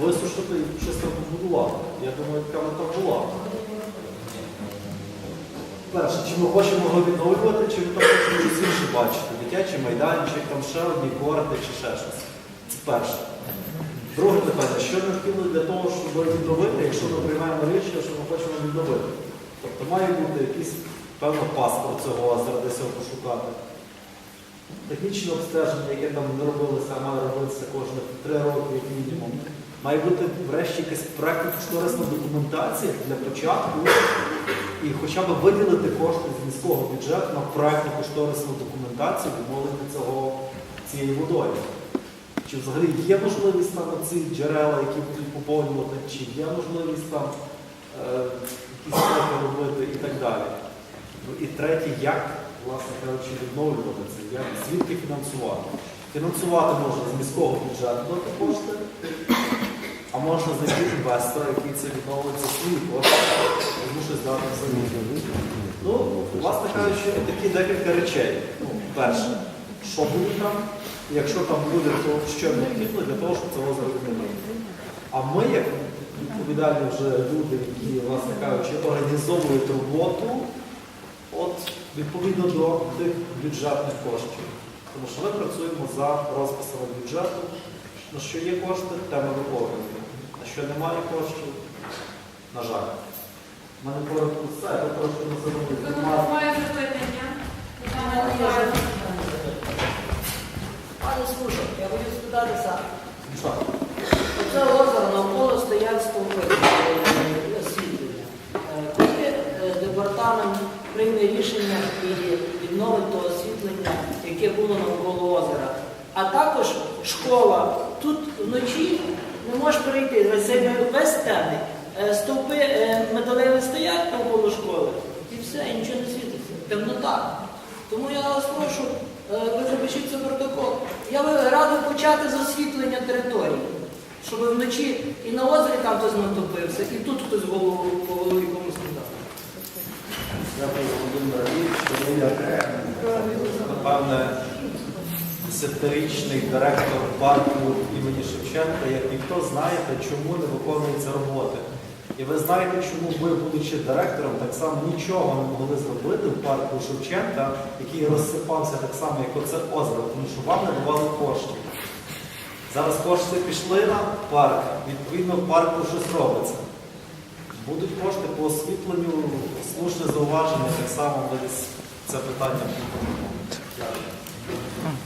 висушити і щось там побудувати. Я думаю, така мета була. Перше, чи ми хочемо його відновлювати, чи ми там хочемо щось інше бачити? Дитячий майданчик, там ще одні корти чи ще щось. Це перше. Друге питання, що необхідно для того, щоб відновити, якщо ми приймаємо рішення, що ми хочемо відновити? Тобто має бути якийсь певно паспорт цього озера, десь його пошукати. Технічне обстеження, яке там не робилося, а має робитися кожні три роки, як мінімум. Має бути врешті якась проєктно-кошторисна документація для початку і хоча б виділити кошти з міського бюджету на проєктно-кошторисну документацію відновлення цього цієї водою. Чи взагалі є можливість там ці джерела, які будуть поповнювати, чи є можливість там е, якісь кроки робити і так далі. Ну і третє, як, власне кажучи, відновлювати це, як, звідки фінансувати. Фінансувати можна з міського бюджету кошти, а можна знайти інвестора, який це відновить за свої кошти, тому що здати взагалі. Ну, власне кажучи, такі декілька речей. Ну, перше, що буде там, якщо там буде, то що необхідно для того, щоб озеро відновити. А ми, як відповідальні вже люди, які, власне кажучи, організовують роботу, от відповідно до тих бюджетних коштів. Тому що ми працюємо за розписами бюджету. На що є кошти, те ми виконуємо. На що немає коштів, на жаль. У мене коротко все, я трошки не забув. Моє запитання. Пане Слушак, я хочу спитатися, Що? оце озеро навколо стоять стовпи е, освітлення. Е, Коли е, департамент прийме рішення і відновить то освітлення, яке було навколо озера, а школа, тут вночі не можеш прийти, весь темний. Е, Стовпи е, металеві стоять навколо школи, і все, і нічого не світиться. Темнота. Тому я вас прошу, е, ви запишіть це протокол. Я би радив почати з освітлення території, щоб вночі і на озері там хтось натопився, і тут хтось голову по голові комусь не дав. Дякую, Володимир. Напевне, десятирічний директор парку імені Шевченка, як ніхто знаєте, чому не виконуються роботи. І ви знаєте, чому ви, будучи директором, так само нічого не могли зробити в парку Шевченка, який розсипався так само, як оце озеро, тому що вам не давали коштів. Зараз кошти пішли на парк, відповідно парку щось робиться. Будуть кошти по освітленню, слушне зауваження, так само десь це питання. Дякую.